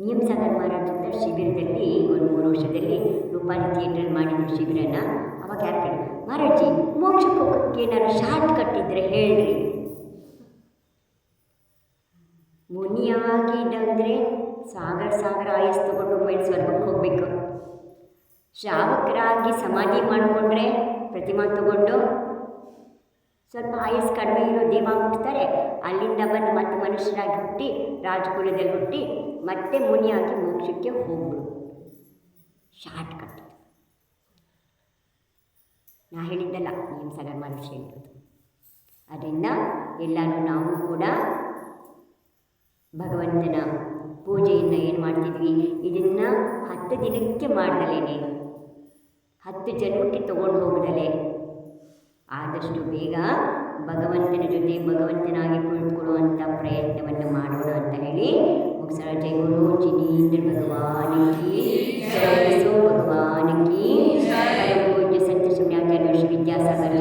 S1: ನಿಯಮ ಸಾಗರ್ ಮಾರಾಟದ ಶಿಬಿರದಲ್ಲಿ, ಒಂದು ಮೂರು ವರ್ಷದಲ್ಲಿ ರೂಪಾಯಿ ಥಿಯೇಟ್ರಲ್ಲಿ ಮಾಡಿದ್ರು ಶಿಬಿರನ. ಅವಾಗ ಯಾರು ಕೇಳಿ ಮಹಾರಾಜಿ ಮೋಕ್ಷಕ್ಕೆ ಹೋಗೋಕ್ಕೆ ಏನಾದ್ರು ಶಾರ್ಟ್ ಕಟ್ ಇದ್ದರೆ ಹೇಳ್ರಿ ಮುನಿಯಾಗಿದ್ದಂದರೆ ಸಾಗರ ಸಾಗರ ಆಯಸ್ ತಗೊಂಡು ಮೇಲೆ ಸ್ವರ್ಗಕ್ಕೆ ಹೋಗಬೇಕು. ಶ್ರಾವಕರಾಗಿ ಸಮಾಧಿ ಮಾಡಿಕೊಂಡ್ರೆ ಪ್ರತಿಮಾ ತಗೊಂಡು ಸ್ವಲ್ಪ ಆಯಸ್ ಕಡಿಮೆ ಇರೋ ದೇವ ಹುಟ್ಟುತ್ತಾರೆ ಅಲ್ಲಿಂದ ಬಂದು ಮತ್ತೆ ಮನುಷ್ಯರಾಗಿ ಹುಟ್ಟಿ ರಾಜಕುಲದಲ್ಲಿ ಹುಟ್ಟಿ ಮತ್ತೆ ಮುನಿಯಾಗಿ ಮೋಕ್ಷಕ್ಕೆ ಹೋಗ್ಬಿಡು. Short cut. ನಾ ಹೇಳಿದ್ದಲ್ಲ ನಿಮ್ಮ ಸಗರ್ ಮನುಷ್ಯ ಅದರಿಂದ ಎಲ್ಲರೂ ನಾವು ಕೂಡ ಭಗವಂತನ ಪೂಜೆಯನ್ನು ಏನು ಮಾಡ್ತಿದ್ವಿ? ಇದನ್ನು ಹತ್ತು ದಿನಕ್ಕೆ ಮಾಡ್ದಲೇ ಹತ್ತು ಜನ್ಮಕ್ಕೆ ತಗೊಂಡು ಹೋಗದಲೇ. ಆದಷ್ಟು ಬೇಗ ಭಗವಂತನ ಜೊತೆ ಭಗವಂತನಾಗಿ ಕುಳಿತುಕೊಳ್ಳುವಂಥ ಪ್ರಯತ್ನವನ್ನು ಮಾಡೋಣ ಅಂತ ಹೇಳಿ ಮುಗಿಸೋಣ ಜೈ ಗುರು, ಜಿನೇಂದ್ರ ಭಗವಾನ್ ಕಿ ಜಯ ಭಗವಾನ್ ಕಿ ಪರಮ ಪೂಜ್ಯ ಸಂತ ಶ್ರೀ ವಿದ್ಯಾಸಾಗರ್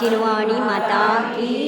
S1: திருவாணி மதா கி.